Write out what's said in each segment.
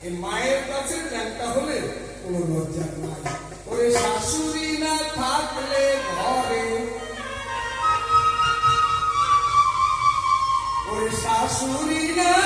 মায়ের কাছে ন্যাংটা হলে কোনো লজ্জা নাই। ওরে শাশুড়ি না থাকলে ঘরে। ওরে শাশুড়ি না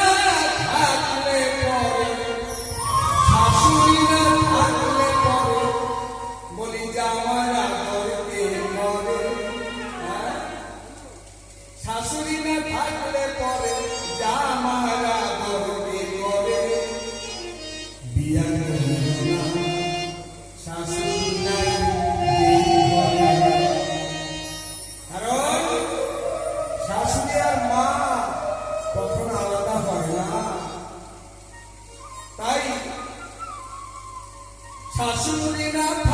শাশুড়ি না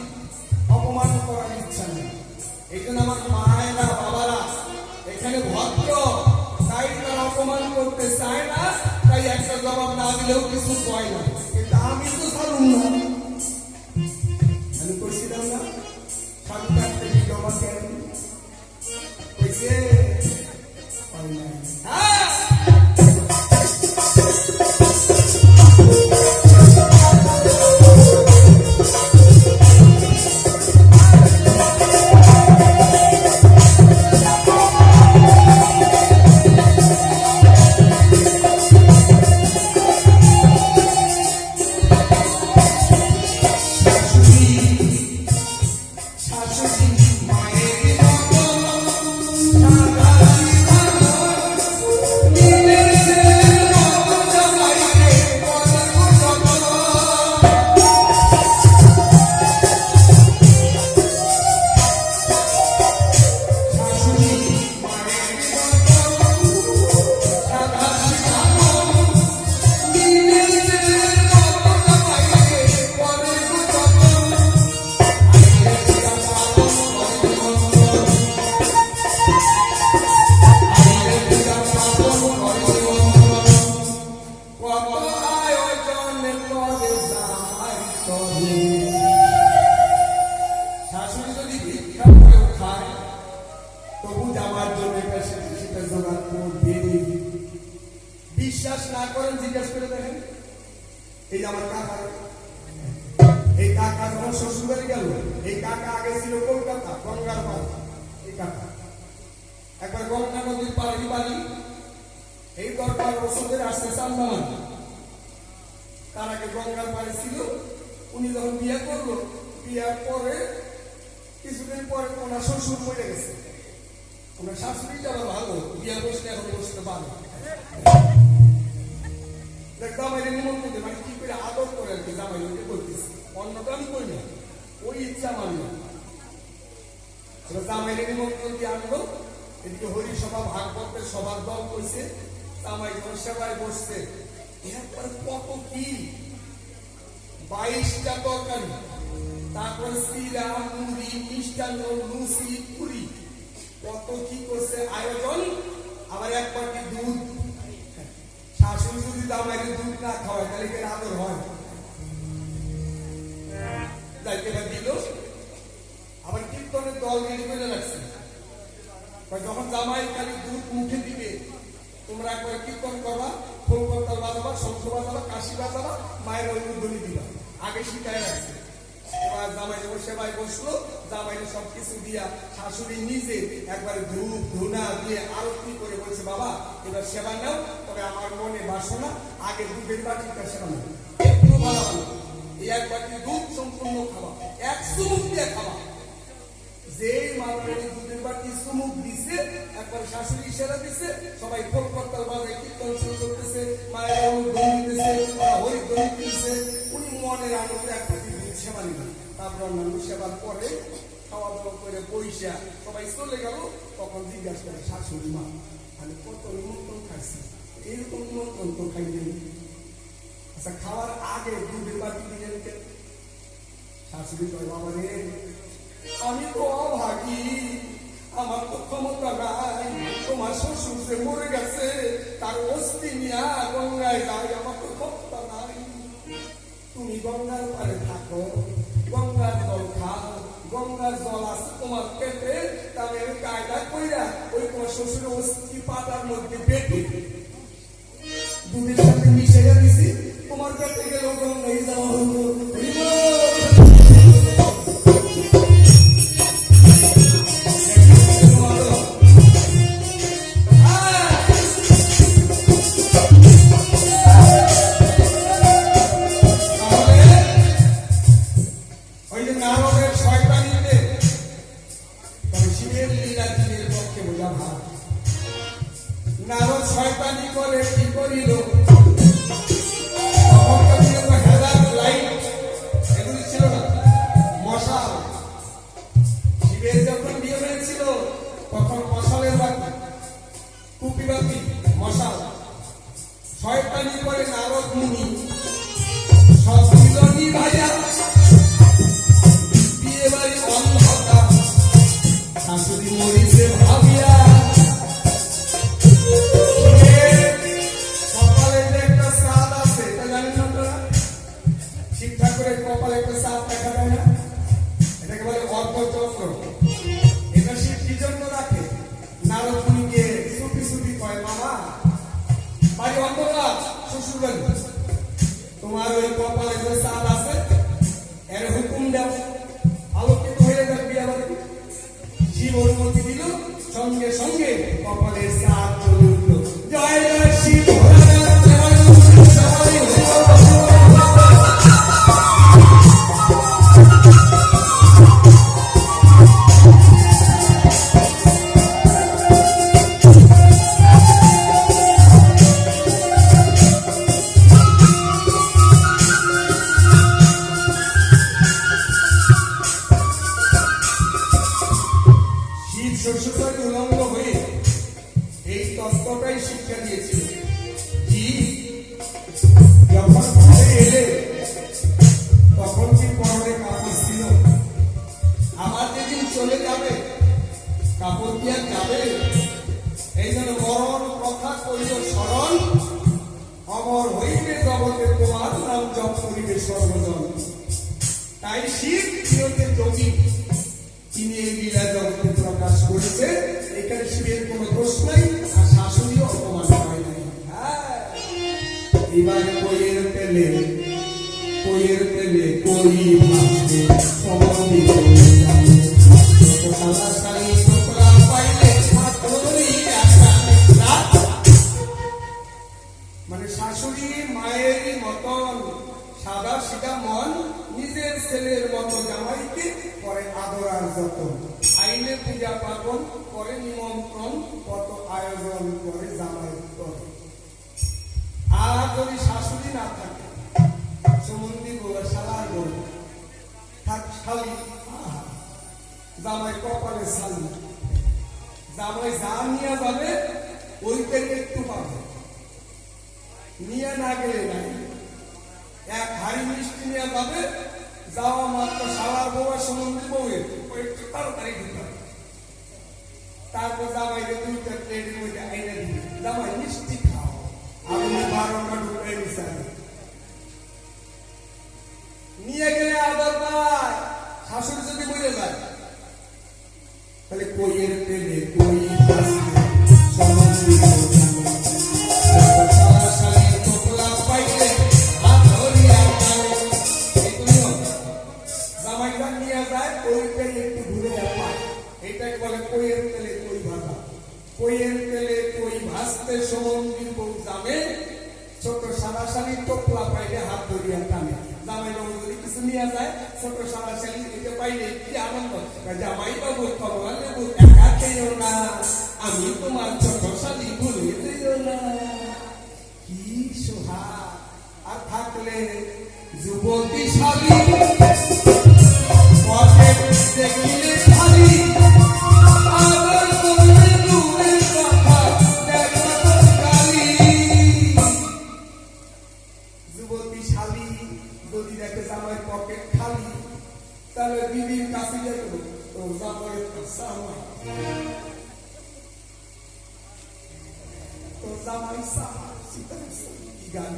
চায় না তাই একটা জবাব না দিলেও কিছু কয় না কিন্তু আমি তো ছাড়ুন না আমি কইছিলাম না সন্তান থেকে জমা দেন কইছে এই আমার টাকা অন্যটা আমি করি না ওই ইচ্ছা মানি না। এবার জামাইয়ের নিমন্ত্রণ দিয়ে আনলো এদিকে হরিসভা, ভাগবতের সভার দল কইছে, জামাই সেবায় বসছে। এরপরে কত কি? বাইশটা তরকারি, তারপরে সিরা মুড়ি মিষ্টান্ন লুচি, পুরি। কত কি করছে আয়োজন? আবার এক বাটি দুধ। শাশুড়ি যদি জামাইকে দুধ না খাওয়ায়, তাহলে কি আদর হয়? যাইতে দিল। আবার কীর্তনের দল রেডি করে রাখছে। যখন জামাই খালি দুধ মুখে দিবে, তোমরা একবার কীর্তন করবা ফুল বাজাবা, শঙ্খ বাজাবা, কাশি বাজাবা, মায়ের উদ্যোগী দিবা। আগে শিখায় রাখছে। এবার জামাই যখন সেবায় বসল জামাইয়ের সব কিছু দিয়া শাশুড়ি নিজে একবারে ধূপ, ধুনা দিয়ে আরতি করে বলছে, বাবা, এবার সেবা নাও, তবে আমার মনে বাসনা, আগে দুধের বাটিটা সেবা নাও। একটু ভালো এক বাটি দুধ সম্পূর্ণ খাওয়া, এক চুমুক দিয়ে খাওয়া। যে মানুষ দুধের বাটি চুমুক দিছে, একবার শাশুড়ি ইশারা দিছে, সবাই ফোন করতাল বাজে কীর্তন শুরু করতেছে, মায়ের ধ্বনি দিতেছে হরি ধ্বনি দিতেছে উনি মনের আনন্দে একটা দুধ সেবা নিলেন। তারপর অন্যান্য সেবার পরে খাওয়া দাওয়া করে পয়সা সবাই চলে গেল, তখন জিজ্ঞাসা করে, শাশুড়ি মা আমি কত নিমন্ত্রণ খাইছি এইরকম নিমন্ত্রণ তো খাইলেন। আচ্ছা খাওয়ার আগে দুধের বাটি শাশুড়ি কয় বাবা রে আমি তো আমার তো ক্ষমতা নাই তোমার শ্বশুর যে মরে গেছে তার অস্থি নিয়া গঙ্গায় যাই আমার তো ক্ষমতা নাই তুমি গঙ্গার পারে থাকো গঙ্গার জল খাও গঙ্গার জল আছে তোমার পেটে তাহলে আমি কায়দা কইরা ওই তোমার শ্বশুরের অস্থি পাতার মধ্যে পেটে দুধের সাথে মিশে দিছি টোকরা পাইলে হাত ধরি একটা রাত। মানে নিজের ছেলের মতো জামাইকে করে আদর আর যতন। আইলে পূজা নিমন্ত্রণ কত আয়োজন করে জামাই করে। আর যদি শাশুড়ি না থাকে সুমন্দি বলে সালার বলে থাক আহা, জামাই কপালে শালি। জামাই যা নিয়ে যাবে ওইটাই একটু পাবে। নিয়ে না গেলে নাই। এক হাড়ি মিষ্টি নিয়ে যাবে যাওয়া মাত্র সালার বউয়া সমুদ্রী বউয়ের ওই একটু তাড়াতাড়ি দিতে। তারপর জামাইকে দুইটা প্লেটের মধ্যে আইনে দিবে। জামাই মিষ্টি খাও। আপনি বারোটা ঢুকে নিছেন নিয়ে গেলে আদর পায় শাশুড়ি যদি মরে যায়। তাহলে কইয়ের পেলে কই বলে কইয়ের তেলে কই ভাজা কইয়ের তেলে কই ভাজতে সমন্দির বউ জানে ছোট সারাসারি টোপলা পাইলে হাত ধরিয়া টানে। জামাই বাবু যদি কিছু নিয়ে যায়, ছোট সারাসারি এটা পাইলে কি আনন্দ? জামাই বাবু একা খেয়েও না। আমি তোমার ছোট শালি ভুলে দিও না। কি সোহা আর থাকলে যুবতী শালী দেখিলে খালি পকেট খালি তাহলে বিবির কাছে যেত তো সীতা গান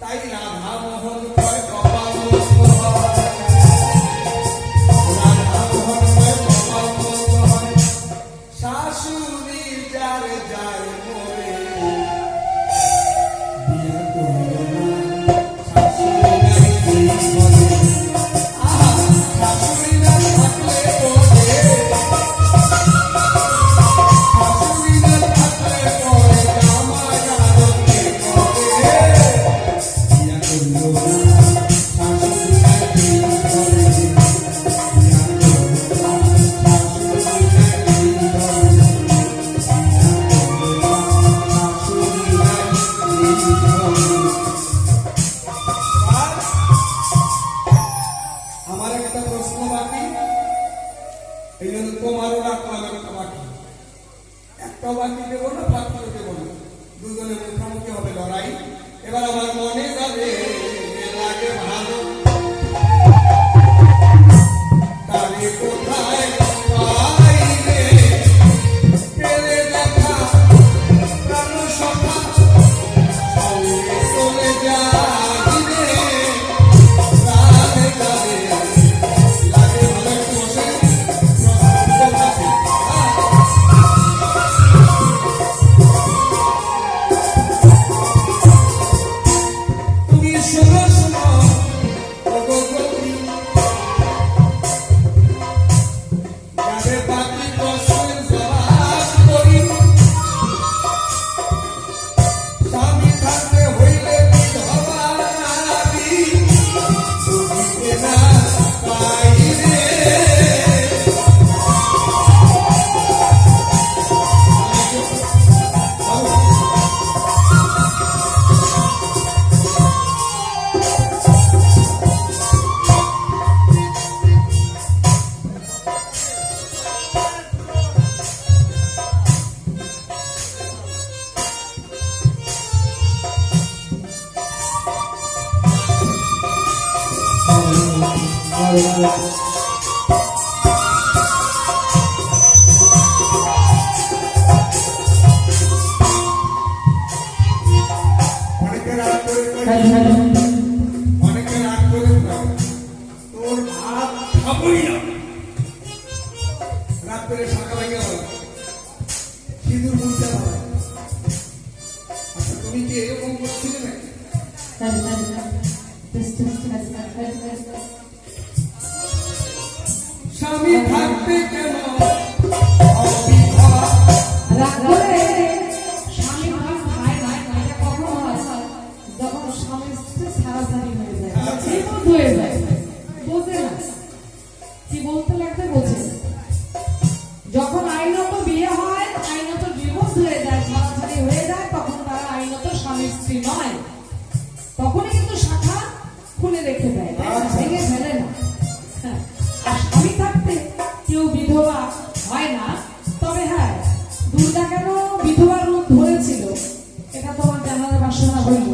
তাই রাধা মোহন কয় কপাল তুমি কি এরকম করছিলে নাকি? স্বামী থাকবে কেন? স্বামী ভাই ভাই ভাই এটা কখন যখন স্বামী স্ত্রী ছাড়াছাড়ি হয়ে যায়। আনন্দ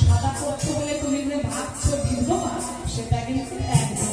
সাদা করছ বলে তুমি যে ভাবছ বিধবা সেটা কিন্তু একদমই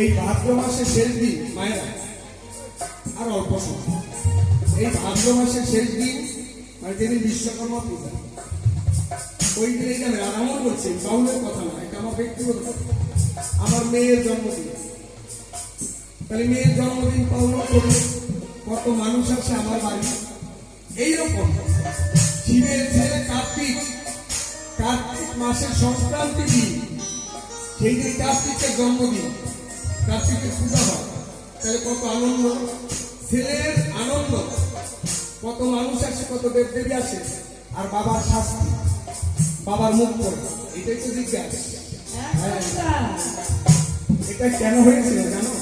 এই ভাদ্র মাস শেষ দিন মায়েরা, আর অল্প সময়। এই ভাদ্র মাসের শেষ দিন মানে যেদিন বিশ্বকর্মা পূজা। মেয়ের জন্মদিন তাহলে মেয়ের জন্মদিন পালন করে কত মানুষ আছে আমার বাড়ি এইরকম শিবের ছেলে কার্তিক কার্তিক মাসের সংক্রান্তি দিন, সেই দিন কার্তিকের জন্মদিন, কার্তিকের পূজা হয়। তাহলে কত আনন্দ, ছেলের আনন্দ, কত মানুষ আসে কত দেব দেবী আসে আর বাবার শাস্তি, বাবার মুখ করে, এটাই তো জিজ্ঞাসা এটা কেন হয়েছিল জানো?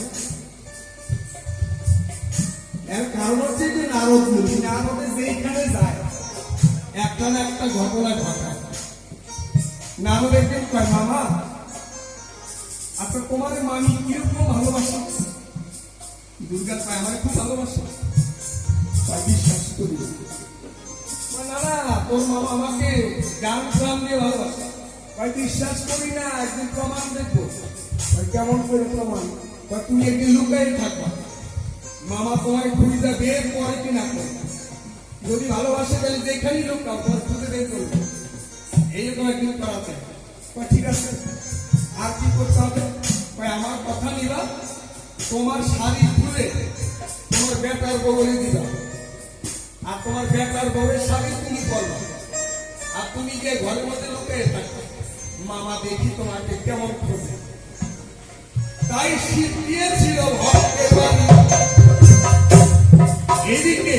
এর কারণ হচ্ছে যে নারদ মুনি, নারদে যেখানে যায়, একটা না একটা ঘটনা ঘটায়। নারদ একদিন কয়, মামা আচ্ছা তোমার মামি কীরকম ভালোবাসে? দুর্গা কয় আমার খুব ভালোবাসে। বিশ্বাস করি। না তোর মামা আমাকে গান দিয়ে ভালোবাসে। বিশ্বাস করি না, একদিন প্রমাণ দেখব। কেমন করে প্রমাণ? কয়, তুমি একদিন লুকাই থাকবা মামা তোমায় খুঁজে বের করে কি না করে। যদি ভালোবাসে তাহলে যেখানেই লুকাও তোমার খুঁজে বের করবে এইরকম একদিন করা চাই ঠিক আছে। আর কি করতে হবে? আমার কথা নিবা। তোমার শাড়ি খুলে তোমার বেটার বউরে দিবা। আর তোমার বেটার বউয়ের শাড়ি তুমি পরবা আর তুমি গিয়ে ঘরের মধ্যে লুকিয়ে থাকবে মামা দেখি তোমাকে কেমন খোঁজে। তাই শীত দিয়েছিল ভক্তের বাড়ি এদিকে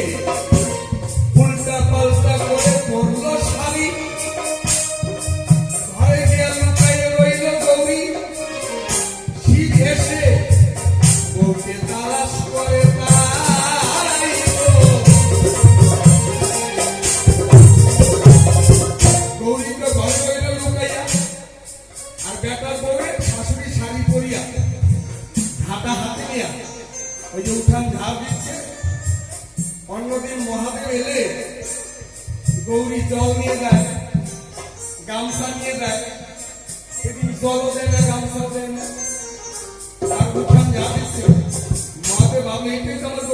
আমার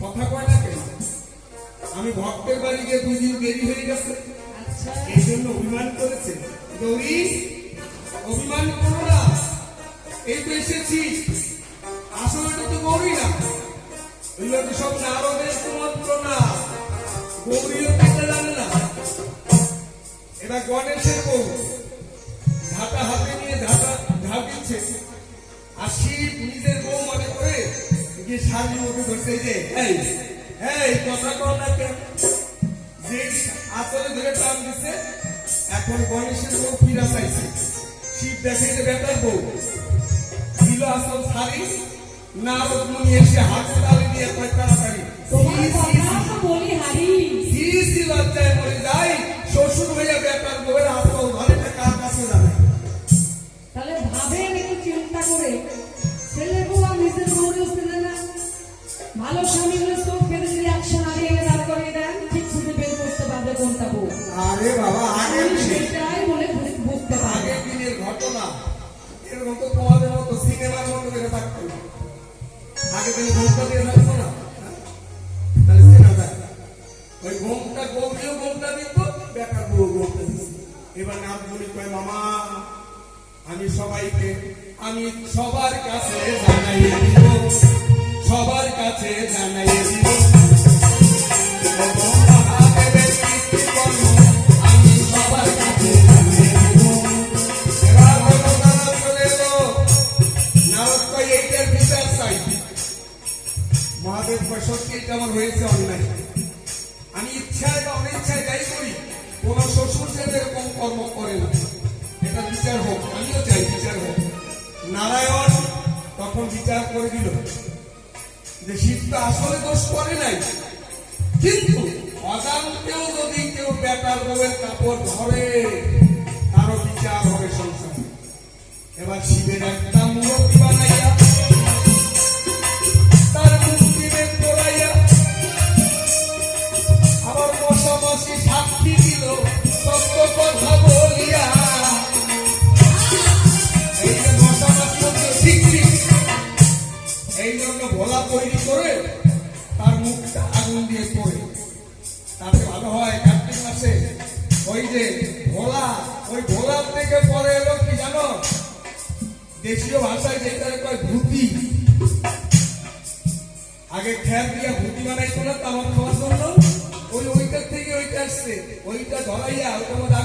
কথা কয় না কেন? আমি ভক্তের বাড়ি গিয়ে দুই দিন দেরি হয়ে গেছে। আচ্ছা। এই জন্য অভিমান করেছে। গৌরী অভিমান করো না। এই তো এসেছি। আসলে তো গৌরী না। তো সব নারদের কুমন্ত্র না। গৌরীও পেতে জানে না। এরা গণেশের বউ ঝাঁটা হাতে নিয়ে ঝাঁ দিচ্ছে আর শিব নিজের বউ মনে করে গিয়ে শাড়ির মধ্যে ধরছে এই যে এই এই কথা কর না কেন? যে আসলে ধরে টান দিচ্ছে এখন গণেশের বউ ফিরা চাইছে। শিব দেখে যে বেটার বউ দিল আসল শাড়ি নারদ এসে হাত তালি দিয়ে কয় তাড়াতাড়ি। তোমার সি, সি, কথা বলি হারি। সি সি লজ্জায় মরে যাই শ্বশুর হইয়া বেটার বউয়ের আসল ঘরেটা কার কাছে যাবে? তাহলে ভাবেন চিন্তা করে ছেলে বউ নিজের বউরেও ছেলে না। ভালো স্বামী হলে চোখ যদি একশো এনে দাঁড় করিয়ে দেন ঠিক খুঁজে বের করতে পারবে কোনটা বউ? আরে বাবা দিনে সেটাই বলে বুঝতে পারবে। দিনের ঘটনা। এরকম তো তোমাদের মতো সিনেমার মতো করে থাকতো আগে দিনে ঘুমটা দিয়ে থাকতো না? হ্যাঁ? তাহলে চেনা যায় ওই ঘুমটা গৌরীও ঘুমটা দিত বেকার বউ ঘুমটা দিত এবার নাম বলি কয় মামা আমি সবাইকে আমি সবার কাছে জানাইয়ে দিব, সবার কাছে জানাইয়ে দিব। মহাদেব সত্যি এটা হয়েছে অন্যায়। আমি ইচ্ছায় বা অনিচ্ছায় যাই করি, কোন শ্বশুর যেন এরকম কর্ম করে না। এটা বিচার হোক, আমিও চাই বিচার হোক। নারায়ণ তখন বিচার করে দিল যে শিব তো আসলে দোষ করে নাই। কিন্তু অজান্তেও যদি কেউ বেটার বউয়ের কাপড় ধরে, তারও বিচার হবে সংসারে। এবার শিবের একটা মূর্তি দেশীয় ভাষায় যেটা কয় ভূতি, আগে খেয়াল দিয়া ভূতি বানাইতো না তামাক খাওয়ার জন্য ওই ওইটার থেকে ওইটা আসছে, ওইটা ধরাইয়া ওইটা